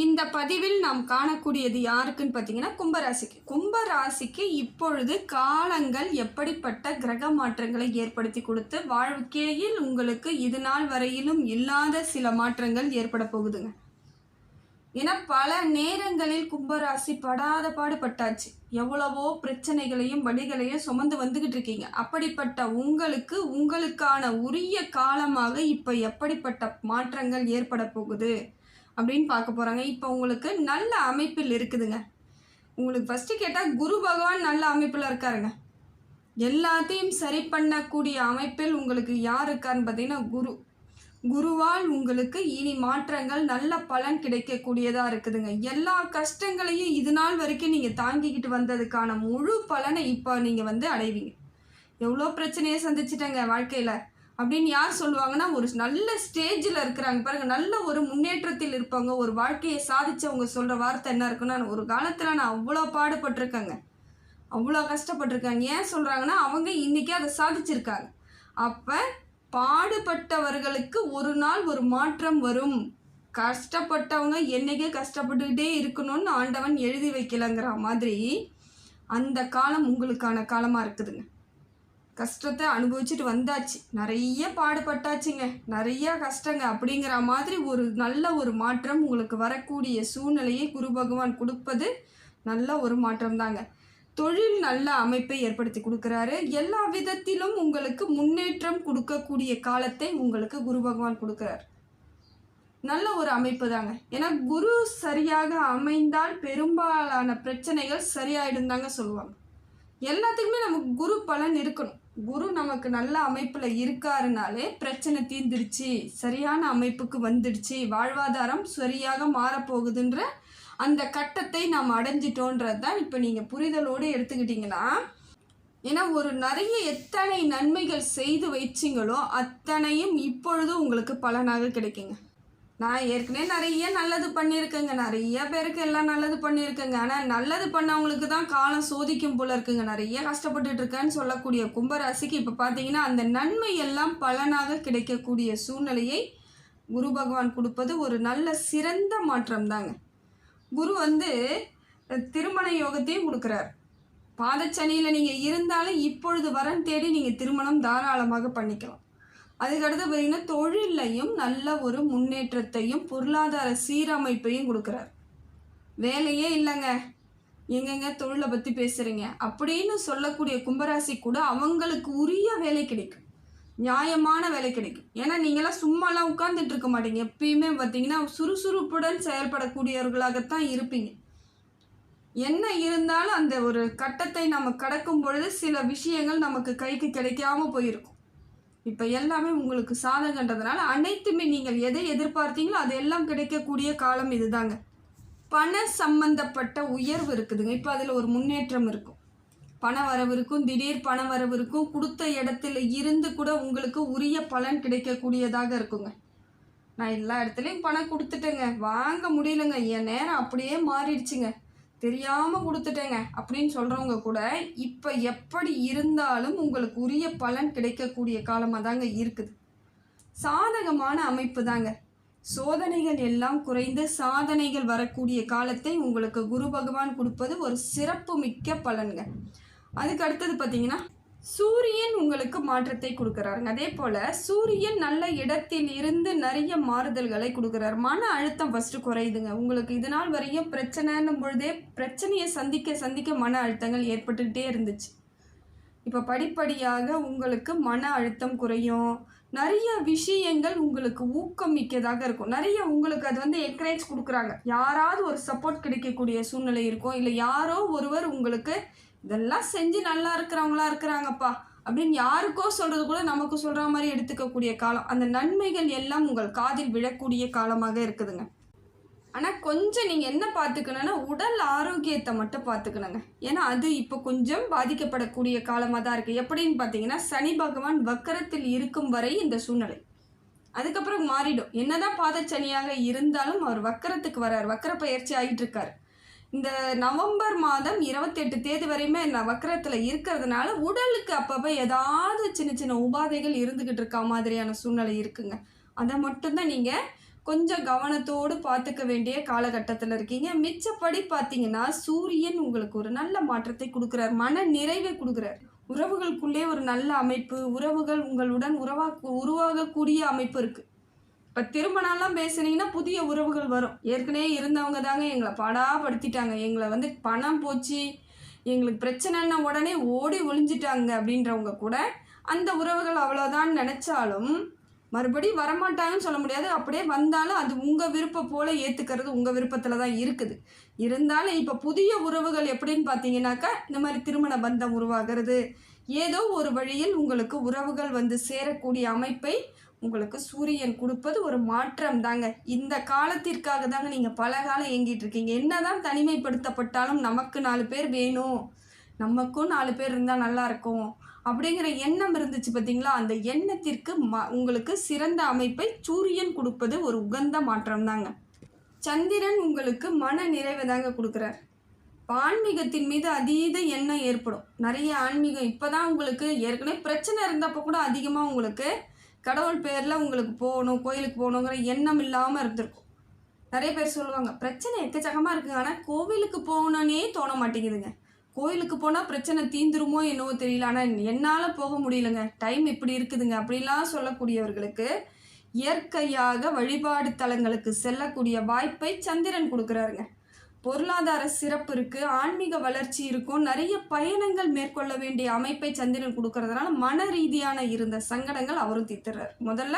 இந்த பதிவில் நாம் காணக்கூடியது யாருக்குன்னு பார்த்தீங்கன்னா கும்பராசிக்கு. கும்பராசிக்கு இப்பொழுது காலங்கள் எப்படிப்பட்ட கிரக மாற்றங்களை ஏற்படுத்தி கொடுத்து வாழ்க்கையில் உங்களுக்கு இது நாள் வரையிலும் இல்லாத சில மாற்றங்கள் ஏற்பட போகுதுங்க. ஏன்னா பல நேரங்களில் கும்பராசி படாத பாடுபட்டாச்சு எவ்வளவோ பிரச்சனைகளையும் வழிகளையும் சுமந்து வந்துகிட்டு இருக்கீங்க. அப்படிப்பட்ட உங்களுக்கு உங்களுக்கான உரிய காலமாக இப்போ எப்படிப்பட்ட மாற்றங்கள் ஏற்பட போகுது? அப்படின்னு பார்க்க போகிறாங்க இப்போ உங்களுக்கு நல்ல அமைப்பில் இருக்குதுங்க. உங்களுக்கு ஃபஸ்ட்டு கேட்டால் குரு பகவான் நல்ல அமைப்பில் இருக்காருங்க. எல்லாத்தையும் சரி பண்ணக்கூடிய அமைப்பில் உங்களுக்கு யார் இருக்காருன்னு பார்த்தீங்கன்னா குரு. குருவால் உங்களுக்கு இனி மாற்றங்கள் நல்ல பலன் கிடைக்கக்கூடியதாக இருக்குதுங்க. எல்லா கஷ்டங்களையும் இது நாள் வரைக்கும் நீங்கள் தாங்கிக்கிட்டு வந்ததுக்கான முழு பலனை இப்போ நீங்கள் வந்து அடைவீங்க. எவ்வளோ பிரச்சனையை சந்திச்சிட்டங்க வாழ்க்கையில். அப்படின்னு யார் சொல்லுவாங்கன்னா ஒரு நல்ல ஸ்டேஜில் இருக்கிறாங்க. பாருங்க நல்ல ஒரு முன்னேற்றத்தில் இருப்பாங்க. ஒரு வாழ்க்கையை சாதிச்சவங்க சொல்கிற வார்த்தை என்ன இருக்குன்னா ஒரு காலத்தில் நான் அவ்வளோ பாடுபட்டிருக்கேங்க. அவ்வளோ கஷ்டப்பட்டிருக்காங்க. ஏன் சொல்கிறாங்கன்னா அவங்க இன்றைக்கி அதை சாதிச்சிருக்காங்க. அப்போ பாடுபட்டவர்களுக்கு ஒரு நாள் ஒரு மாற்றம் வரும். கஷ்டப்பட்டவங்க என்னைக்கே கஷ்டப்பட்டுக்கிட்டே இருக்கணும்னு ஆண்டவன் எழுதி வைக்கலங்கிற மாதிரி அந்த காலம் உங்களுக்கான காலமாக இருக்குதுங்க. கஷ்டத்தை அனுபவிச்சுட்டு வந்தாச்சு. நிறைய பாடுபட்டாச்சுங்க. நிறைய கஷ்டங்க. அப்படிங்கிற மாதிரி ஒரு நல்ல ஒரு மாற்றம் உங்களுக்கு வரக்கூடிய சூழ்நிலையை குரு பகவான் கொடுப்பது நல்ல ஒரு மாற்றம் தாங்க தொழில் நல்ல அமைப்பை ஏற்படுத்தி கொடுக்குறாரு. எல்லா விதத்திலும் உங்களுக்கு முன்னேற்றம் கொடுக்கக்கூடிய காலத்தை உங்களுக்கு குரு பகவான் கொடுக்குறாரு. நல்ல ஒரு அமைப்பு தாங்க ஏன்னா குரு சரியாக அமைந்தால் பெரும்பாலான பிரச்சனைகள் சரியாயிடும் தாங்க சொல்லுவாங்க. எல்லாத்துக்குமே நமக்கு குரு பலன் இருக்கணும். குரு நமக்கு நல்ல அமைப்பில் இருக்காருனாலே பிரச்சனை தீர்ந்துடுச்சு சரியான அமைப்புக்கு வந்துடுச்சு வாழ்வாதாரம் சரியாக மாறப்போகுதுன்ற அந்த கட்டத்தை நாம் அடைஞ்சிட்டோன்றது தான் இப்போ நீங்கள் புரிதலோடு எடுத்துக்கிட்டிங்கன்னா ஏன்னா ஒரு நிறைய எத்தனை நன்மைகள் செய்து வச்சிங்களோ அத்தனையும் இப்பொழுதும் உங்களுக்கு பலனாக கிடைக்குங்க. நான் ஏற்கனவே நிறைய நல்லது பண்ணியிருக்கேங்க. நிறைய பேருக்கு எல்லாம் நல்லது பண்ணியிருக்கேங்க. ஆனால் நல்லது பண்ணவங்களுக்கு தான் காலம் சோதிக்கும் போல இருக்குங்க. நிறைய கஷ்டப்பட்டுட்டு இருக்கேன்னு சொல்லக்கூடிய கும்பராசிக்கு இப்போ பார்த்தீங்கன்னா அந்த நன்மை எல்லாம் பலனாக கிடைக்கக்கூடிய சூழ்நிலையை குரு பகவான் கொடுப்பது ஒரு நல்ல சிறந்த மாற்றம் தாங்க. குரு வந்து திருமண யோகத்தையும் கொடுக்குறார். பாதச்சனியில் நீங்கள் இருந்தாலும் இப்பொழுது வரன் தேடி நீங்கள் திருமணம் தாராளமாக பண்ணிக்கலாம். அதுக்கடுத்து பார்த்தீங்கன்னா தொழிலையும் நல்ல ஒரு முன்னேற்றத்தையும் பொருளாதார சீரமைப்பையும் கொடுக்குறார். வேலையே இல்லைங்க. எங்கெங்க தொழிலை பற்றி பேசுகிறீங்க அப்படின்னு சொல்லக்கூடிய கும்பராசி கூட அவங்களுக்கு உரிய வேலை கிடைக்கும். நியாயமான வேலை கிடைக்கும். ஏன்னா நீங்களாம் சும்மாலாம் உட்காந்துட்டு இருக்க மாட்டீங்க. எப்பயுமே பார்த்தீங்கன்னா சுறுசுறுப்புடன் செயல்படக்கூடியவர்களாகத்தான் இருப்பீங்க. என்ன இருந்தாலும் அந்த ஒரு கட்டத்தை நம்ம கடக்கும் பொழுது சில விஷயங்கள் நமக்கு கைக்கு கிடைக்காம போயிருக்கும். இப்போ எல்லாமே உங்களுக்கு சாதகன்றதுனால அனைத்துமே நீங்கள் எதை எதிர்பார்த்தீங்களோ அது எல்லாம் கிடைக்கக்கூடிய காலம் இதுதாங்க. பண சம்பந்தப்பட்ட உயர்வு இருக்குதுங்க. இப்போ அதில் ஒரு முன்னேற்றம் இருக்கும். பண வரவு இருக்கும். திடீர் பண வரவு இருக்கும். கொடுத்த இடத்துல இருந்து கூட உங்களுக்கு உரிய பலன் கிடைக்கக்கூடியதாக இருக்குங்க. நான் எல்லா இடத்துலையும் பணம் கொடுத்துட்டேங்க. வாங்க முடியலங்க. என் நேரம் அப்படியே மாறிடுச்சுங்க. தெரியாமல் கொடுத்துட்டேங்க அப்படின்னு சொல்கிறவங்க கூட இப்போ எப்படி இருந்தாலும் உங்களுக்கு உரிய பலன் கிடைக்கக்கூடிய காலமாக தாங்க இருக்குது. சாதகமான அமைப்பு தாங்க. சோதனைகள் எல்லாம் குறைந்து சாதனைகள் வரக்கூடிய காலத்தை உங்களுக்கு குரு பகவான் கொடுப்பது ஒரு சிறப்பு மிக்க பலன்கள் அதுக்கு அடுத்தது பார்த்தீங்கன்னா சூரியன் உங்களுக்கு மாற்றத்தை கொடுக்குறாருங்க அதே போல் சூரியன் நல்ல இடத்தில் இருந்து நிறைய மாறுதல்களை கொடுக்குறாரு. மன அழுத்தம் ஃபஸ்ட்டு குறையுதுங்க. உங்களுக்கு இது நாள் வரையும் பிரச்சனைன்னும் பொழுதே பிரச்சனையை சந்திக்க சந்திக்க மன அழுத்தங்கள் ஏற்பட்டுக்கிட்டே இருந்துச்சு. இப்போ படிப்படியாக உங்களுக்கு மன அழுத்தம் குறையும். நிறைய விஷயங்கள் உங்களுக்கு ஊக்கமிக்கதாக இருக்கும். நிறைய உங்களுக்கு அது வந்து என்கரேஜ் கொடுக்குறாங்க. யாராவது ஒரு சப்போர்ட் கிடைக்கக்கூடிய சூழ்நிலை இருக்கும். இல்லை யாரோ ஒருவர் உங்களுக்கு இதெல்லாம் செஞ்சு நல்லா இருக்கிறவங்களா இருக்கிறாங்கப்பா. அப்படின்னு யாருக்கோ சொல்கிறது கூட நமக்கு சொல்கிற மாதிரி எடுத்துக்கக்கூடிய காலம். அந்த நன்மைகள் எல்லாம் உங்கள் காதில் விழக்கூடிய காலமாக இருக்குதுங்க. ஆனால் கொஞ்சம் நீங்கள் என்ன பார்த்துக்கணுன்னா உடல் ஆரோக்கியத்தை மட்டும் பார்த்துக்கணுங்க. ஏன்னா அது இப்போ கொஞ்சம் பாதிக்கப்படக்கூடிய காலமாக தான் இருக்குது எப்படின்னு பார்த்தீங்கன்னா சனி பகவான் வக்கரத்தில் இருக்கும் வரை இந்த சூழ்நிலை. அதுக்கப்புறம் மாறிடும். என்னதான் பாதச்சனியாக இருந்தாலும் அவர் வக்கரத்துக்கு வரார் வக்கர பயிற்சி ஆகிட்டு இருக்காரு. இந்த நவம்பர் மாதம் இருபத்தெட்டு தேதி வரையுமே நான் வக்கரத்தில் இருக்கிறதுனால உடலுக்கு அப்பப்போ ஏதாவது சின்ன சின்ன உபாதைகள் இருந்துக்கிட்டு இருக்க மாதிரியான சூழ்நிலை இருக்குங்க. அதை மட்டும்தான் நீங்கள் கொஞ்சம் கவனத்தோடு பார்த்துக்க வேண்டிய காலகட்டத்தில் இருக்கீங்க. மிச்சப்படி பார்த்தீங்கன்னா சூரியன் உங்களுக்கு ஒரு நல்ல மாற்றத்தை கொடுக்குறார். மன நிறைவை கொடுக்குறார். உறவுகளுக்குள்ளே ஒரு நல்ல அமைப்பு உறவுகள் உங்களுடன் உறவா உருவாகக்கூடிய அமைப்பு இருக்குது இப்போ திருமணம்லாம் பேசுனீங்கன்னா புதிய உறவுகள் வரும். ஏற்கனவே இருந்தவங்க தாங்க எங்களை பாடாப்படுத்திட்டாங்க. எங்களை வந்து பணம் போச்சு எங்களுக்கு பிரச்சனைன்னா உடனே ஓடி ஒளிஞ்சிட்டாங்க அப்படின்றவங்க கூட அந்த உறவுகள் அவ்வளோதான் நினச்சாலும் மறுபடி வரமாட்டாங்கன்னு சொல்ல முடியாது. அப்படியே வந்தாலும் அது உங்கள் விருப்பம் போல் ஏற்றுக்கிறது உங்கள் விருப்பத்தில் தான் இருக்குது. இருந்தாலும் இப்போ புதிய உறவுகள் எப்படின்னு பார்த்தீங்கன்னாக்கா இந்த மாதிரி திருமண பந்தம் உருவாகிறது. ஏதோ ஒரு வழியில் உங்களுக்கு உறவுகள் வந்து சேரக்கூடிய அமைப்பை உங்களுக்கு சூரியன் கொடுப்பது ஒரு மாற்றம் தாங்க இந்த காலத்திற்காக தாங்க நீங்கள் பல காலம் இயங்கிட்டு இருக்கீங்க என்னதான் தனிமைப்படுத்தப்பட்டாலும் நமக்கு நாலு பேர் வேணும். நமக்கும் நாலு பேர் இருந்தால் நல்லா இருக்கும். அப்படிங்கிற எண்ணம் இருந்துச்சு பார்த்தீங்களா அந்த எண்ணத்திற்கு ம உங்களுக்கு சிறந்த அமைப்பை சூரியன் கொடுப்பது ஒரு உகந்த மாற்றம் தாங்க சந்திரன் உங்களுக்கு மன நிறைவை தாங்க கொடுக்குறார். ஆன்மீகத்தின் மீது அதீத எண்ணம் ஏற்படும். நிறைய ஆன்மீகம் இப்போ தான் உங்களுக்கு ஏற்கனவே பிரச்சனை இருந்தப்போ கூட அதிகமாக உங்களுக்கு கடவுள் பேரில் உங்களுக்கு போகணும் கோயிலுக்கு போகணுங்கிற எண்ணம் இல்லாமல் இருந்திருக்கும். நிறைய பேர் சொல்லுவாங்க பிரச்சனை எக்கச்சக்கமாக இருக்குங்க ஆனால் கோவிலுக்கு போகணுன்னே தோண மாட்டேங்குதுங்க. கோயிலுக்கு போனால் பிரச்சனை தீந்துருமோ என்னவோ தெரியல. ஆனால் என்னால் போக முடியலங்க. டைம் இப்படி இருக்குதுங்க. அப்படிலாம் சொல்லக்கூடியவர்களுக்கு இயற்கையாக வழிபாடு தலங்களுக்கு செல்லக்கூடிய வாய்ப்பை சந்திரன் கொடுக்குறாருங்க. பொருளாதார சிறப்பு இருக்குது ஆன்மீக வளர்ச்சி இருக்கும் நிறைய பயணங்கள் மேற்கொள்ள வேண்டிய அமைப்பை சந்திரன் கொடுக்கறதுனால மன ரீதியான இருந்த சங்கடங்கள் அவரும் தீர்த்துறாரு. முதல்ல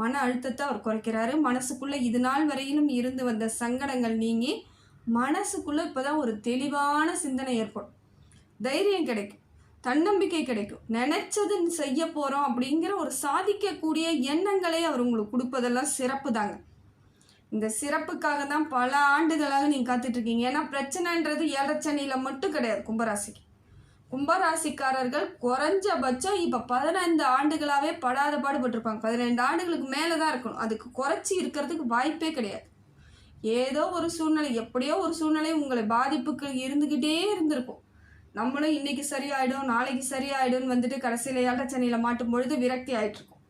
மன அழுத்தத்தை அவர் குறைக்கிறாரு. மனசுக்குள்ளே இது நாள் வரையிலும் இருந்து வந்த சங்கடங்கள் நீங்கி மனசுக்குள்ளே இப்போ தான் ஒரு தெளிவான சிந்தனை ஏற்படும். தைரியம் கிடைக்கும் தன்னம்பிக்கை கிடைக்கும். நினைச்சது செய்ய போகிறோம் அப்படிங்கிற ஒரு சாதிக்கக்கூடிய எண்ணங்களே அவர் உங்களுக்கு கொடுப்பதெல்லாம் சிறப்பு தாங்க இந்த சிறப்புக்காக தான் பல ஆண்டுகளாக நீங்கள் காத்துட்ருக்கீங்க. ஏன்னா பிரச்சனைன்றது ஏழச்சனியில் மட்டும் கிடையாது கும்பராசிக்கு. கும்பராசிக்காரர்கள் குறைஞ்சபட்சம் இப்போ பதினைந்து ஆண்டுகளாகவே படாத பாடுபட்டிருப்பாங்க. பதினைந்து ஆண்டுகளுக்கு மேலே தான் இருக்கணும். அதுக்கு குறைச்சி இருக்கிறதுக்கு வாய்ப்பே கிடையாது. ஏதோ ஒரு சூழ்நிலை எப்படியோ ஒரு சூழ்நிலை உங்களை பாதிப்புக்கு இருந்துக்கிட்டே இருந்திருக்கும். நம்மளும் இன்னைக்கு சரியாயிடும் நாளைக்கு சரியாயிடும்னு வந்துட்டு கடைசியில் ஏழச்சனியில் மாட்டும் பொழுது விரக்தி ஆயிட்டிருக்கும்.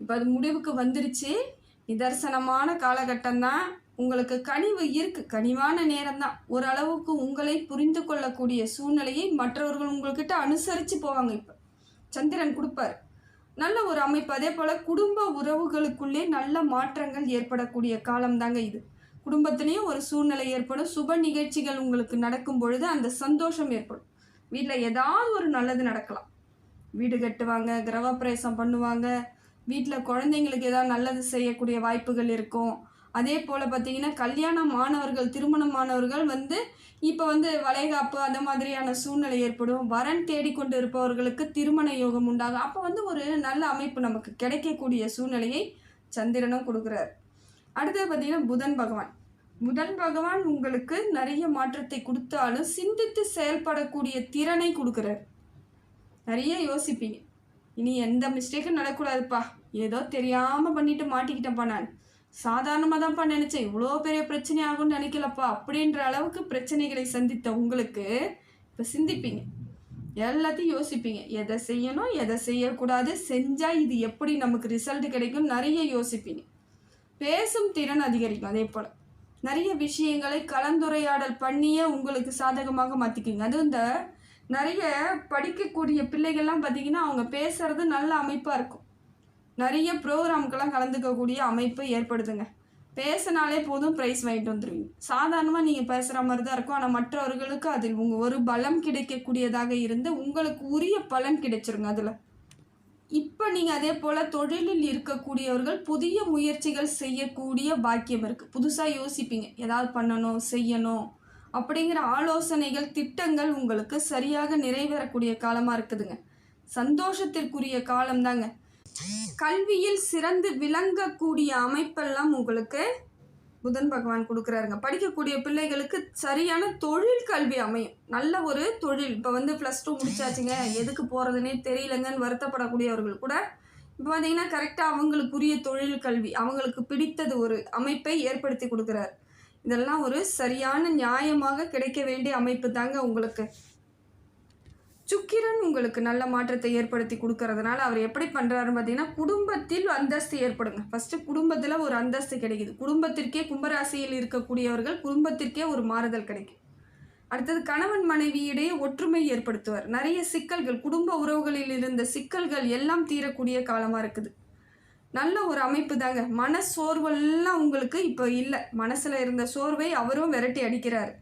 இப்போ அது முடிவுக்கு வந்துருச்சு. நிதர்சனமான காலகட்டம் தான் உங்களுக்கு கனிவு இருக்கு. கனிவான நேரம் தான் ஓரளவுக்கு உங்களை புரிந்து கொள்ளக்கூடிய சூழ்நிலையை மற்றவர்கள் உங்கள்கிட்ட அனுசரித்து போவாங்க இப்போ. சந்திரன் கொடுப்பார். நல்ல ஒரு அமைப்பு. அதே போல் குடும்ப உறவுகளுக்குள்ளே நல்ல மாற்றங்கள் ஏற்படக்கூடிய காலம் தாங்க இது. குடும்பத்திலையும் ஒரு சூழ்நிலை ஏற்படும். சுப நிகழ்ச்சிகள் உங்களுக்கு நடக்கும் பொழுது அந்த சந்தோஷம் ஏற்படும். வீட்டில் ஏதாவது ஒரு நல்லது நடக்கலாம். வீடு கட்டுவாங்க கிரகப்பிரவேசம் பண்ணுவாங்க வீட்டில் குழந்தைங்களுக்கு ஏதாவது நல்லது செய்யக்கூடிய வாய்ப்புகள் இருக்கும். அதே போல் பார்த்தீங்கன்னா கல்யாணம் மாணவர்கள் திருமணமானவர்கள் வந்து இப்போ வந்து வளைகாப்பு அந்த மாதிரியான சூழ்நிலை ஏற்படும். வரன் தேடிக்கொண்டு இருப்பவர்களுக்கு திருமண யோகம் உண்டாகும். அப்போ வந்து ஒரு நல்ல அமைப்பு நமக்கு கிடைக்கக்கூடிய சூழ்நிலையை சந்திரனும் கொடுக்குறாரு. அடுத்தது பார்த்தீங்கன்னா புதன் பகவான். புதன் பகவான் உங்களுக்கு நிறைய மாற்றத்தை கொடுத்தாலும் சிந்தித்து செயல்படக்கூடிய திறனை கொடுக்குறாரு. நிறைய யோசிப்பீங்க. இனி எந்த மிஸ்டேக்கும் நடக்கூடாதுப்பா ஏதோ தெரியாமல் பண்ணிட்டு மாட்டிக்கிட்டேன்ப்பா நான். சாதாரணமாக தான்ப்பா நினச்சேன். இவ்வளோ பெரிய பிரச்சனை ஆகும்னு நினைக்கலப்பா. அப்படின்ற அளவுக்கு பிரச்சனைகளை சந்தித்த உங்களுக்கு இப்போ சிந்திப்பீங்க. எல்லாத்தையும் யோசிப்பீங்க. எதை செய்யணும் எதை செய்யக்கூடாது செஞ்சால் இது எப்படி நமக்கு ரிசல்ட் கிடைக்கும் நிறைய யோசிப்பீங்க. பேசும் திறன் அதிகரிக்கும் அதே போல். நிறைய விஷயங்களை கலந்துரையாடல் பண்ணியே உங்களுக்கு சாதகமாக மாற்றிக்கிங்க அதுவும் இந்த நிறைய படிக்கக்கூடிய பிள்ளைகள்லாம் பார்த்தீங்கன்னா அவங்க பேசுறது நல்ல அமைப்பாக இருக்கும். நிறைய ப்ரோக்ராம்க்கெல்லாம் கலந்துக்கக்கூடிய அமைப்பு ஏற்படுதுங்க. பேசினாலே போதும் ப்ரைஸ் வாங்கிட்டு வந்துடுவீங்க சாதாரணமாக நீங்கள் பேசுகிற மாதிரி தான் இருக்கும். ஆனால் மற்றவர்களுக்கு அதில் உங்கள் ஒரு பலம் கிடைக்கக்கூடியதாக இருந்து உங்களுக்கு உரிய பலன் கிடைச்சிருங்க அதில். இப்போ நீங்கள் அதே போல் தொழிலில் இருக்கக்கூடியவர்கள் புதிய முயற்சிகள் செய்யக்கூடிய பாக்கியம் இருக்குது புதுசாக யோசிப்பீங்க. ஏதாவது பண்ணணும் செய்யணும் அப்படிங்கிற ஆலோசனைகள் திட்டங்கள் உங்களுக்கு சரியாக நிறைவேறக்கூடிய காலமாக இருக்குதுங்க. சந்தோஷத்திற்குரிய காலம்தாங்க. கல்வியில் சிறந்து விளங்கக்கூடிய அமைப்பெல்லாம் உங்களுக்கு புதன் பகவான் கொடுக்குறாருங்க. படிக்கக்கூடிய பிள்ளைகளுக்கு சரியான தொழில் கல்வி அமையும். நல்ல ஒரு தொழில். இப்போ வந்து ப்ளஸ் டூ முடிச்சாச்சுங்க. எதுக்கு போகிறதுனே தெரியலங்கன்னு வருத்தப்படக்கூடியவர்கள் கூட இப்போ பார்த்தீங்கன்னா கரெக்டாக அவங்களுக்குரிய தொழில் கல்வி அவங்களுக்கு பிடித்தது ஒரு அமைப்பை ஏற்படுத்தி கொடுக்குறாரு. இதெல்லாம் ஒரு சரியான நியாயமாக கிடைக்க வேண்டிய அமைப்பு தாங்க உங்களுக்கு. சுக்கிரன் உங்களுக்கு நல்ல மாற்றத்தை ஏற்படுத்தி கொடுக்கறதுனால அவர் எப்படி பண்ணுறாருன்னு பார்த்தீங்கன்னா குடும்பத்தில் அந்தஸ்து ஏற்படுங்க. ஃபஸ்ட்டு குடும்பத்தில் ஒரு அந்தஸ்து கிடைக்குது. குடும்பத்திற்கே கும்பராசியில் இருக்கக்கூடியவர்கள் குடும்பத்திற்கே ஒரு மாறுதல் கிடைக்கும். அடுத்தது கணவன் மனைவியிடையே ஒற்றுமை ஏற்படுத்துவார். நிறைய சிக்கல்கள் குடும்ப உறவுகளில் இருந்த சிக்கல்கள் எல்லாம் தீரக்கூடிய காலமாக இருக்குது. நல்ல ஒரு அமைப்பு தாங்க. மன சோர்வெல்லாம் உங்களுக்கு இப்போ இல்லை. மனசில் இருந்த சோர்வை அவரும் விரட்டி அடிக்கிறாரு.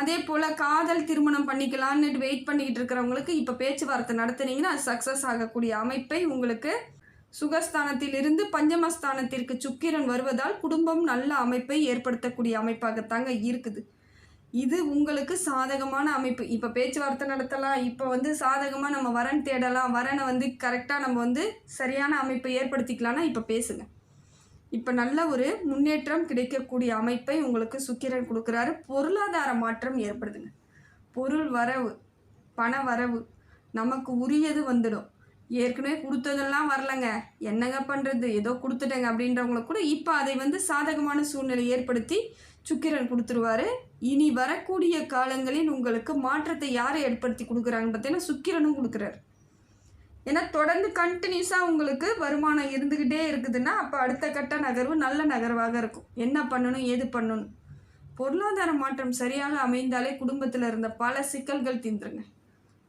அதே போல் காதல் திருமணம் பண்ணிக்கலான்னு வெயிட் பண்ணிக்கிட்டு இருக்கிறவங்களுக்கு இப்போ பேச்சுவார்த்தை நடத்துனீங்கன்னா அது சக்ஸஸ் ஆகக்கூடிய அமைப்பை உங்களுக்கு சுகஸ்தானத்திலிருந்து பஞ்சமஸ்தானத்திற்கு சுக்கிரன் வருவதால் குடும்பம் நல்ல அமைப்பை ஏற்படுத்தக்கூடிய அமைப்பாகத்தாங்க இருக்குது. இது உங்களுக்கு சாதகமான அமைப்பு. இப்போ பேச்சுவார்த்தை நடத்தலாம். இப்போ வந்து சாதகமாக நம்ம வரன் தேடலாம். வரனை வந்து கரெக்டாக நம்ம வந்து சரியான அமைப்பை ஏற்படுத்திக்கலாம்னா இப்போ பேசுங்கள் இப்போ நல்ல ஒரு முன்னேற்றம் கிடைக்கக்கூடிய அமைப்பை உங்களுக்கு சுக்கிரன் கொடுக்குறாரு. பொருளாதார மாற்றம் ஏற்படுதுங்க. பொருள் வரவு பண வரவு நமக்கு உரியது வந்துடும். ஏற்கனவே கொடுத்ததெல்லாம் வரலங்க. என்னங்க பண்ணுறது ஏதோ கொடுத்துட்டேங்க அப்படின்றவங்களுக்கு கூட இப்போ அதை வந்து சாதகமான சூழ்நிலை ஏற்படுத்தி சுக்கிரன் கொடுத்துருவாரு. இனி வரக்கூடிய காலங்களில் உங்களுக்கு மாற்றத்தை யாரை ஏற்படுத்தி கொடுக்குறாங்கன்னு பார்த்தீங்கன்னா சுக்கிரனும் கொடுக்குறாரு. ஏன்னா தொடர்ந்து கண்டினியூஸாக உங்களுக்கு வருமானம் இருந்துக்கிட்டே இருக்குதுன்னா அப்போ அடுத்த கட்ட நகர்வு நல்ல நகர்வாக இருக்கும். என்ன பண்ணணும் ஏது பண்ணணும்? பொருளாதார மாற்றம் சரியாக அமைந்தாலே குடும்பத்தில் இருந்த பல சிக்கல்கள் தீந்துருங்க.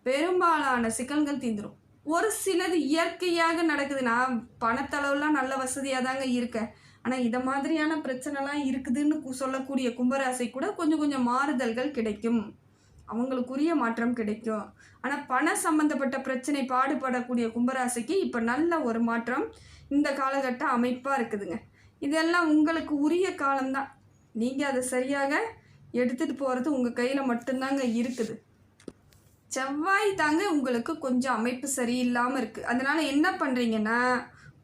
பெரும்பாலான சிக்கல்கள் தீந்துரும். ஒரு சிலது இயற்கையாக நடக்குது. நான் பணத்தளவுலாம் நல்ல வசதியாக தாங்க இருக்கேன். ஆனால் இதை மாதிரியான பிரச்சனைலாம் இருக்குதுன்னு சொல்லக்கூடிய கும்பராசி கூட கொஞ்சம் கொஞ்சம் மாறுதல்கள் கிடைக்கும். அவங்களுக்குரிய மாற்றம் கிடைக்கும். ஆனால் பண சம்பந்தப்பட்ட பிரச்சனை பாடுபடக்கூடிய கும்பராசிக்கு இப்போ நல்ல ஒரு மாற்றம் இந்த காலகட்ட அமைப்பாக இருக்குதுங்க. இதெல்லாம் உங்களுக்கு உரிய காலம்தான். நீங்கள் அதை சரியாக எடுத்துகிட்டு போகிறது உங்கள் கையில் மட்டும்தாங்க இருக்குது. செவ்வாய் தாங்க உங்களுக்கு கொஞ்சம் அமைப்பு சரியில்லாமல் இருக்குது அதனால் என்ன பண்ணுறீங்கன்னா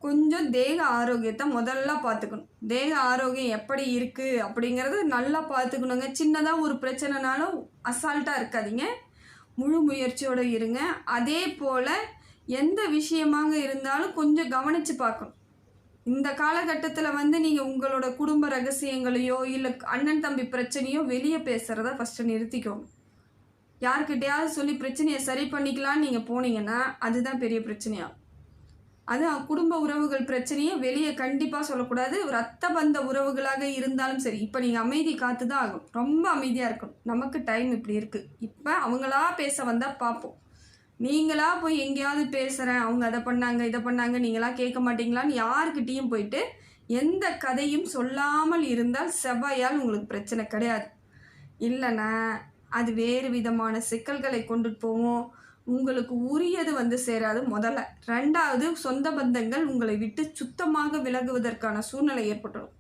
கொஞ்சம் தேக ஆரோக்கியத்தை முதல்ல பார்த்துக்கணும். தேக ஆரோக்கியம் எப்படி இருக்குது அப்படிங்கிறத நல்லா பார்த்துக்கணுங்க. சின்னதாக ஒரு பிரச்சனைனாலும் அசால்ட்டாக இருக்காதீங்க. முழு முயற்சியோடு இருங்க. அதே போல் எந்த விஷயமாக இருந்தாலும் கொஞ்சம் கவனித்து பார்க்கணும். இந்த காலகட்டத்தில் வந்து நீங்கள் உங்களோட குடும்ப ரகசியங்களையோ இல்லை அண்ணன் தம்பி பிரச்சனையோ வெளியே பேசுகிறத ஃபஸ்ட்டு நிறுத்திக்கோங்க. யார்கிட்டயாவது சொல்லி பிரச்சனையை சரி பண்ணிக்கலாம்னு நீங்கள் போனீங்கன்னா அதுதான் பெரிய பிரச்சனையாகும். அது குடும்ப உறவுகள் பிரச்சனையை வெளியே கண்டிப்பாக சொல்லக்கூடாது. ரத்த பந்த உறவுகளாக இருந்தாலும் சரி இப்போ நீங்கள் அமைதி காத்து தான் ஆகும் ரொம்ப அமைதியாக இருக்கணும். நமக்கு டைம் இப்படி இருக்குது இப்போ அவங்களா பேச வந்தால் பார்ப்போம் நீங்களா போய் எங்கேயாவது பேசுகிறேன் அவங்க அதை பண்ணாங்க இதை பண்ணாங்க நீங்களா கேட்க மாட்டீங்களான்னு யாருக்கிட்டேயும் போயிட்டு எந்த கதையும் சொல்லாமல் இருந்தால் செவ்வாயால் உங்களுக்கு பிரச்சனை கிடையாது. இல்லைன்னா அது வேறு விதமான சிக்கல்களை கொண்டுட்டு போவோம் உங்களுக்கு உரியது வந்து சேராது. முதல்ல. ரெண்டாவது சொந்த பந்தங்கள் உங்களை விட்டு சுத்தமாக விலகுவதற்கான சூழ்நிலை ஏற்பட்டுடும்.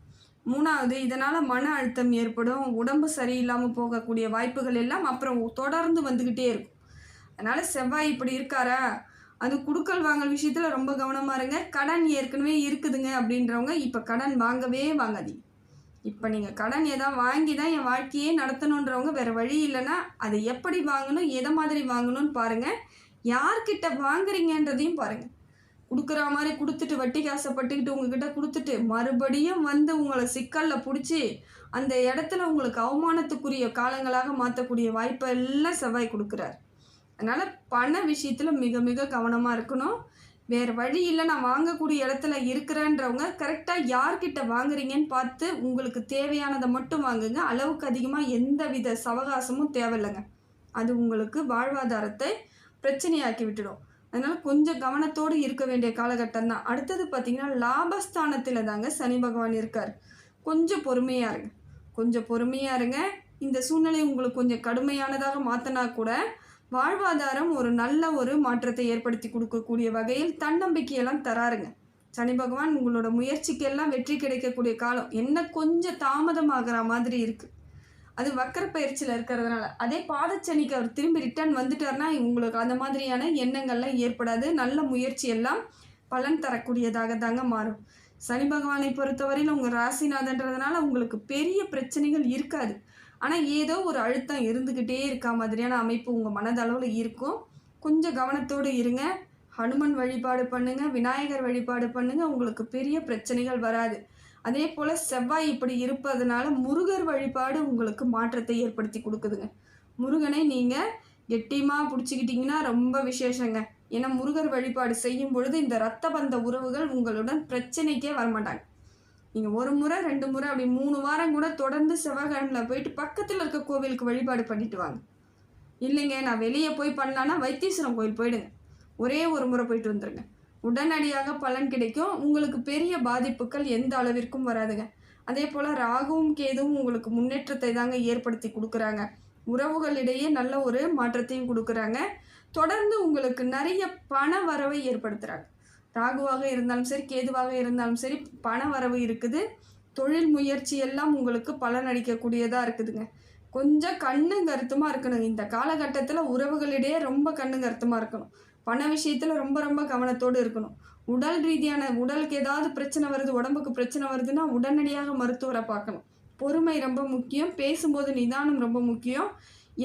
மூணாவது இதனால் மன அழுத்தம் ஏற்படும். உடம்பு சரியில்லாமல் போகக்கூடிய வாய்ப்புகள் எல்லாம் அப்புறம் தொடர்ந்து வந்துக்கிட்டே இருக்கும். அதனால் செவ்வாய் இப்படி இருக்காரா? அது குடுக்கல் வாங்கல் விஷயத்தில் ரொம்ப கவனமாக இருங்க. கடன் ஏற்கனவே இருக்குதுங்க அப்படின்றவங்க இப்போ கடன் வாங்கவே வாங்காதீங்க. இப்போ நீங்கள் கடன் ஏதாவது வாங்கி தான் என் வாழ்க்கையே நடத்தணுன்றவங்க வேறு வழி இல்லைன்னா அதை எப்படி வாங்கணும் எதை மாதிரி வாங்கணும்னு பாருங்கள் யார்கிட்ட வாங்குறீங்கன்றதையும் பாருங்கள் கொடுக்குற மாதிரி கொடுத்துட்டு வட்டிக்கு ஆசைப்பட்டுக்கிட்டு உங்ககிட்ட கொடுத்துட்டு மறுபடியும் வந்து உங்களை சிக்கலில் பிடிச்சி அந்த இடத்துல உங்களுக்கு அவமானத்துக்குரிய காலங்களாக மாற்றக்கூடிய வாய்ப்பெல்லாம் செவ்வாய் கொடுக்குறார். அதனால் பண விஷயத்தில் மிக மிக கவனமாக இருக்கணும். வேறு வழி இல்லை நான் வாங்கக்கூடிய இடத்துல இருக்கிறேன்றவங்க கரெக்டாக யார்கிட்ட வாங்குறீங்கன்னு பார்த்து உங்களுக்கு தேவையானதை மட்டும் வாங்குங்க. அளவுக்கு அதிகமாக எந்த வித சவகாசமும் தேவையில்லைங்க. அது உங்களுக்கு வாழ்வாதாரத்தை பிரச்சனையாக்கி விட்டுடும். அதனால் கொஞ்சம் கவனத்தோடு இருக்க வேண்டிய காலகட்டம் தான். அடுத்தது பார்த்திங்கன்னா லாபஸ்தானத்தில் தாங்க சனி பகவான் இருக்கார். கொஞ்சம் பொறுமையாக இருங்க. கொஞ்சம் பொறுமையாக இருங்க. இந்த சூழ்நிலை உங்களுக்கு கொஞ்சம் கடுமையானதாக மாற்றினா கூட வாழ்வாதாரம் ஒரு நல்ல ஒரு மாற்றத்தை ஏற்படுத்தி கொடுக்கக்கூடிய வகையில் தன்னம்பிக்கையெல்லாம் தராருங்க. சனி பகவான் உங்களோட முயற்சிக்கெல்லாம் வெற்றி கிடைக்கக்கூடிய காலம் என்ன கொஞ்சம் தாமதமாகிற மாதிரி இருக்குது அது வக்கர பயிற்சியில் இருக்கிறதுனால. அதே பாதச்சனிக்கு அவர் திரும்பி ரிட்டர்ன் வந்துட்டார்னா உங்களுக்கு அந்த மாதிரியான எண்ணங்கள்லாம் ஏற்படாது. நல்ல முயற்சி எல்லாம் பலன் தரக்கூடியதாக தாங்க மாறும். சனி பகவானை பொறுத்தவரையில் உங்கள் ராசிநாதன்றதுனால உங்களுக்கு பெரிய பிரச்சனைகள் இருக்காது. ஆனால் ஏதோ ஒரு அழுத்தம் இருந்துக்கிட்டே இருக்கா மாதிரியான அமைப்பு உங்கள் மனதளவில் இருக்கும். கொஞ்சம் கவனத்தோடு இருங்க. ஹனுமன் வழிபாடு பண்ணுங்க விநாயகர் வழிபாடு பண்ணுங்க உங்களுக்கு பெரிய பிரச்சனைகள் வராது. அதே போல் செவ்வாய் இப்படி இருப்பதனால முருகர் வழிபாடு உங்களுக்கு மாற்றத்தை ஏற்படுத்தி கொடுக்குதுங்க. முருகனை நீங்கள் கெட்டியமாக பிடிச்சிக்கிட்டிங்கன்னா ரொம்ப விசேஷங்க. ஏன்னா முருகர் வழிபாடு செய்யும் பொழுது இந்த ரத்த பந்த உறவுகள் உங்களுடன் பிரச்சனைக்கே வரமாட்டாங்க. நீங்கள் ஒரு முறை ரெண்டு முறை அப்படி மூணு வாரம் கூட தொடர்ந்து செவ்வாய்க்கிழமையில் போயிட்டு பக்கத்தில் இருக்க கோவிலுக்கு வழிபாடு பண்ணிட்டு வாங்க. இல்லைங்க நான் வெளியே போய் பண்ணலான்னா வைத்தீஸ்வரம் கோயில் போயிடுங்க. ஒரே ஒரு முறை போயிட்டு வந்துடுங்க உடனடியாக பலன் கிடைக்கும். உங்களுக்கு பெரிய பாதிப்புகள் எந்த அளவிற்கும் வராதுங்க. அதே போல் ராகுவும் கேதுவும் உங்களுக்கு முன்னேற்றத்தை தாங்க ஏற்படுத்தி கொடுக்குறாங்க. உறவுகளிடையே நல்ல ஒரு மாற்றத்தையும் கொடுக்குறாங்க. தொடர்ந்து உங்களுக்கு நிறைய பண வரவை ஏற்படுத்துகிறாங்க ராகுவாக இருந்தாலும் சரி கேதுவாக இருந்தாலும் சரி பண வரவு இருக்குது. தொழில் முயற்சி எல்லாம் உங்களுக்கு பலனடிக்கக்கூடியதாக இருக்குதுங்க. கொஞ்சம் கண்ணு கருத்துமாக இருக்கணும் இந்த காலகட்டத்தில் உறவுகளிடையே ரொம்ப கண்ணு கருத்துமாக இருக்கணும். பண விஷயத்தில் ரொம்ப ரொம்ப கவனத்தோடு இருக்கணும். உடல் ரீதியான உடலுக்கு ஏதாவது பிரச்சனை வருது உடம்புக்கு பிரச்சனை வருதுன்னா உடனடியாக மருத்துவரை பார்க்கணும். பொறுமை ரொம்ப முக்கியம். பேசும்போது நிதானம் ரொம்ப முக்கியம்.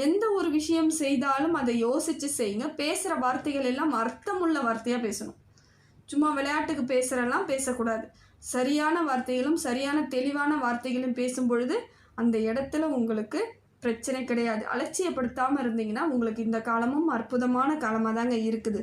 எந்த ஒரு விஷயம் செய்தாலும் அதை யோசித்து செய்யுங்க. பேசுகிற வார்த்தைகள் எல்லாம் அர்த்தமுள்ள வார்த்தையாக பேசணும். சும்மா விளையாட்டுக்கு பேசுகிறெல்லாம் பேசக்கூடாது. சரியான வார்த்தைகளும் சரியான தெளிவான வார்த்தைகளும் பேசும் பொழுது அந்த இடத்துல உங்களுக்கு பிரச்சனை கிடையாது. அலட்சியப்படுத்தாமல் இருந்தீங்கன்னா உங்களுக்கு இந்த காலமும் அற்புதமான காலமாக தாங்க இருக்குது.